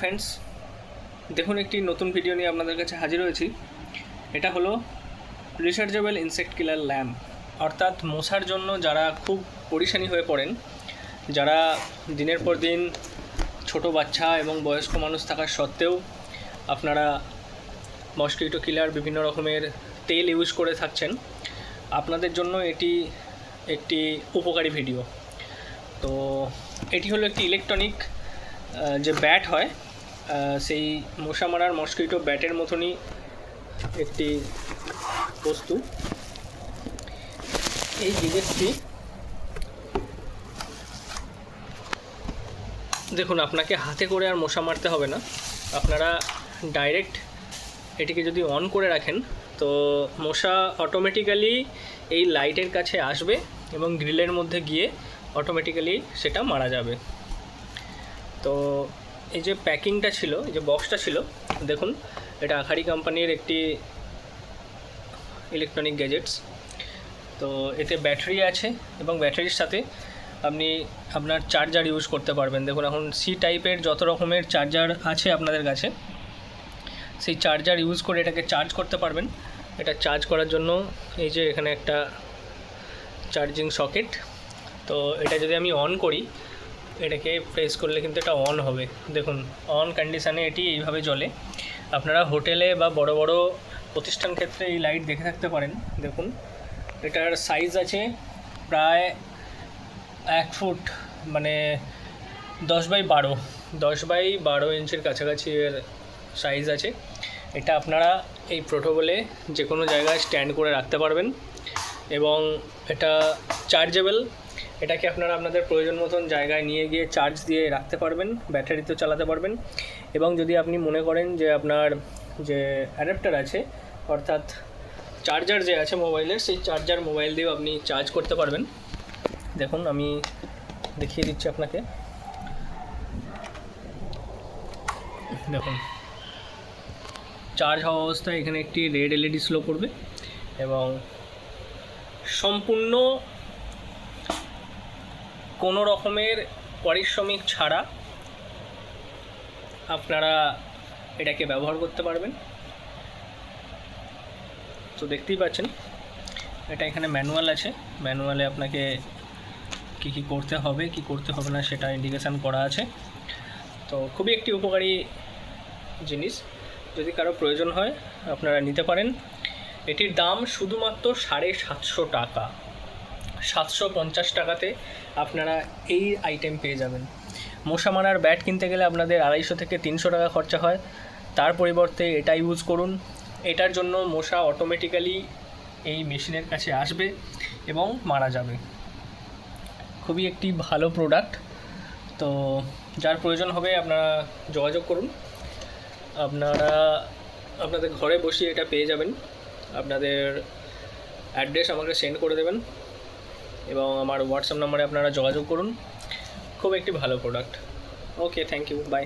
Friends দেখুন একটি নতুন ভিডিও নিয়ে আপনাদের কাছে হাজির হয়েছি। এটা হলো রিচার্জেবল ইনসেক্ট কিলার ল্যাম্প অর্থাৎ মশার জন্য যারা খুব পরিশানি হয়ে পড়েন, যারা দিনের পর দিন ছোট বাচ্চা এবং বয়স্ক মানুষ থাকার সত্ত্বেও আপনারা মস্কিটো কিলার বিভিন্ন রকমের তেল ইউজ করে থাকছেন, আপনাদের জন্য এটি একটি উপকারী ভিডিও তো এটি হলো একটি ইলেকট্রনিক যে ব্যাট হয় সেই মশা মারার মস্কিটো ব্যাটের মতনই একটি বস্তু। এই গেজেটটি দেখুন, আপনাকে হাতে করে আর মশা মারতে হবে না। আপনারা ডাইরেক্ট এটিকে যদি অন করে রাখেন, তো মশা অটোমেটিক্যালি এই লাইটের কাছে আসবে এবং গ্রিলের মধ্যে গিয়ে অটোমেটিক্যালি সেটা মারা যাবে। তো এই যে প্যাকিংটা ছিল, এই যে বক্সটা ছিল, দেখুন, এটা আখারি কোম্পানির একটি ইলেকট্রনিক গ্যাজেটস তো এতে ব্যাটারি আছে এবং ব্যাটারির সাথে আপনি আপনার চার্জার ইউজ করতে পারবেন। দেখুন, এখন সি টাইপের যত রকমের চার্জার আছে আপনাদের কাছে, সেই চার্জার ইউজ করে এটাকে চার্জ করতে পারবেন। এটা চার্জ করার জন্য এই যে এখানে একটা চার্জিং সকেট তো এটা যদি আমি অন করি এটাকে প্রেস করলে কিন্তু এটা অন হবে। দেখুন অন কন্ডিশানে এটি এইভাবে জ্বলে আপনারা হোটেলে বা বড় বড় প্রতিষ্ঠান ক্ষেত্রে এই লাইট দেখে থাকতে পারেন। দেখুন, এটার সাইজ আছে প্রায় এক ফুট মানে দশ বাই বারো। দশ বাই বারো ইঞ্চির কাছাকাছি এর সাইজ আছে। এটা আপনারা এই প্রোটোকলে যে কোনো জায়গায় স্ট্যান্ড করে রাখতে পারবেন। এবং এটা চার্জেবল এটাকে আপনারা আপনাদের প্রয়োজন মতন জায়গায় নিয়ে গিয়ে চার্জ দিয়ে রাখতে পারবেন ব্যাটারিতেও চালাতে পারবেন। এবং যদি আপনি মনে করেন যে আপনার যে অ্যাডাপ্টার আছে, অর্থাৎ চার্জার যে আছে মোবাইলের সেই চার্জার মোবাইল দিয়েও আপনি চার্জ করতে পারবেন। দেখুন, আমি দেখিয়ে দিচ্ছি আপনাকে। দেখুন চার্জ হওয়া অবস্থায় এখানে একটি রেড এলইডি স্লো করবে এবং সম্পূর্ণ কোনো রকমের পারিশ্রমিক ছাড়া আপনারা এটাকে ব্যবহার করতে পারবেন। তো দেখতেই পাচ্ছেন, এটা এখানে ম্যানুয়াল আছে। ম্যানুয়ালে আপনাকে কী কী করতে হবে, কি করতে হবে না সেটা ইন্ডিকেশান করা আছে। তো খুবই একটি উপকারী জিনিস। যদি কারও প্রয়োজন হয়, আপনারা নিতে পারেন। এটির দাম শুধুমাত্র সাড়ে সাতশো টাকা। সাতশো পঞ্চাশ টাকাতে আপনারা এই আইটেম পেয়ে যাবেন। মশা মারার ব্যাট কিনতে গেলে আপনাদের আড়াইশো থেকে তিনশো টাকা খরচা হয়। তার পরিবর্তে এটা ইউজ করুন। এটার জন্য মশা অটোমেটিক্যালি এই মেশিনের কাছে আসবে এবং মারা যাবে। খুবই একটি ভালো প্রোডাক্ট তো যার প্রয়োজন হবে আপনারা যোগাযোগ করুন। আপনারা, আপনাদের ঘরে বসে এটা পেয়ে যাবেন। আপনাদের অ্যাড্রেস আমাকে সেন্ড করে দেবেন। এবং আমার হোয়াটসঅ্যাপ নাম্বারে আপনারা যোগাযোগ করুন। খুব একটি ভালো product okay thank you bye